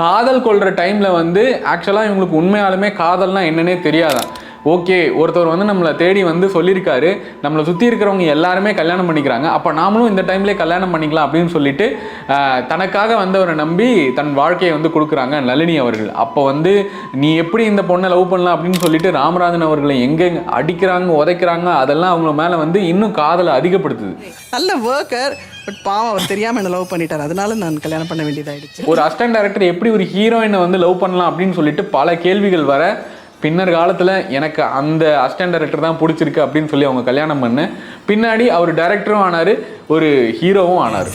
காதல் கொள்கிற டைமில் வந்து ஆக்சுவலாக இவங்களுக்கு உண்மையாலுமே காதல்னா என்னன்னே தெரியாதான். ஓகே ஒருத்தர் வந்து நம்மளை தேடி வந்து சொல்லியிருக்காரு. நம்மளை சுற்றி இருக்கிறவங்க எல்லாருமே கல்யாணம் பண்ணிக்கிறாங்க. அப்போ நாமளும் இந்த டைம்லேயே கல்யாணம் பண்ணிக்கலாம் அப்படின்னு சொல்லிட்டு தனக்காக வந்தவரை நம்பி தன் வாழ்க்கையை வந்து கொடுக்குறாங்க நளினி அவர்கள். அப்போ வந்து நீ எப்படி இந்த பொண்ணை லவ் பண்ணலாம்? அப்படின்னு சொல்லிட்டு ராமராஜன் அவர்களை எங்கே அடிக்கிறாங்க உதைக்கிறாங்க அதெல்லாம் அவங்க மேலே வந்து இன்னும் காதலை அதிகப்படுத்துது. நல்ல ஒர்க்கர் பட் பாவம் அவர் தெரியாம என்ன லவ் பண்ணிட்டார். அதனால நான் கல்யாணம் பண்ண வேண்டியதாயிடுச்சு. ஒரு அசிஸ்டன்ட் டைரக்டர் எப்படி ஒரு ஹீரோயினை வந்து லவ் பண்ணலாம் அப்படின்னு சொல்லிட்டு பல கேள்விகள் வர பின்னர் காலத்தில் எனக்கு அந்த அசிஸ்டன்ட் டைரக்டர் தான் பிடிச்சிருக்கு அப்படின்னு சொல்லி அவங்க கல்யாணம் பண்ணு. பின்னாடி அவர் டைரக்டரும் ஆனார் ஒரு ஹீரோவும் ஆனார்.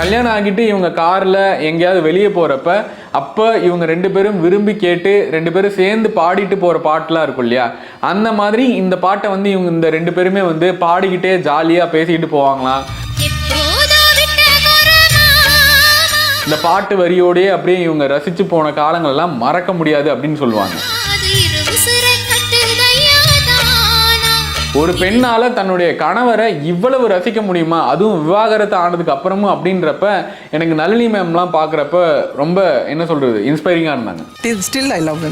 கல்யாணம் ஆகிட்டு இவங்க காரில் எங்கேயாவது வெளியே போகிறப்ப அப்போ இவங்க ரெண்டு பேரும் விரும்பி கேட்டு ரெண்டு பேரும் சேர்ந்து பாடிட்டு போகிற பாட்டுலாம் இருக்கும் இல்லையா? அந்த மாதிரி இந்த பாட்டை வந்து இவங்க இந்த ரெண்டு பேருமே வந்து பாடிக்கிட்டே ஜாலியாக பேசிக்கிட்டு போவாங்களாம். இந்த பாட்டு வரியோடயே அப்படியே இவங்க ரசித்து போன காலங்கள்லாம் மறக்க முடியாது அப்படின்னு சொல்லுவாங்க. ஒரு பெண்ணால தன்னுடைய கணவரை இவ்வளவு ரசிக்க முடியுமா? அதுவும் விவாகரத்து ஆனதுக்கு அப்புறமும் அப்படின்றப்ப எனக்கு நளினி மேம்லாம் பார்க்குறப்ப ரொம்ப என்ன சொல்றது இன்ஸ்பைரிங்காக இருந்தாங்க. ஸ்டில் ஐ லவ்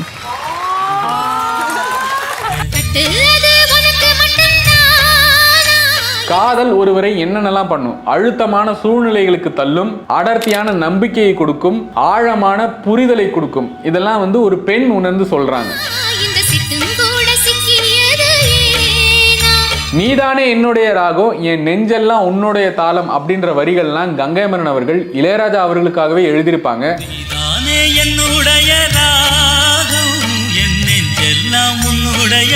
காதல் ஒருவரை என்னென்னலாம் பண்ணும்? அழுத்தமான சூழ்நிலைகளுக்கு தள்ளும் அடர்த்தியான நம்பிக்கையை கொடுக்கும் ஆழமான புரிதலை கொடுக்கும். இதெல்லாம் வந்து ஒரு பெண் உணர்ந்து சொல்றாங்க. நீதானே என்னுடைய ராகம் என் நெஞ்செல்லாம் உன்னுடைய தாளம் அப்படின்ற வரிகள்லாம் கங்கைமரன் அவர்கள் இளையராஜா அவர்களுக்காகவே எழுதியிருப்பாங்க. நீதானே என்னுடைய ராகம் என் நெஞ்செல்லாம் உன்னுடைய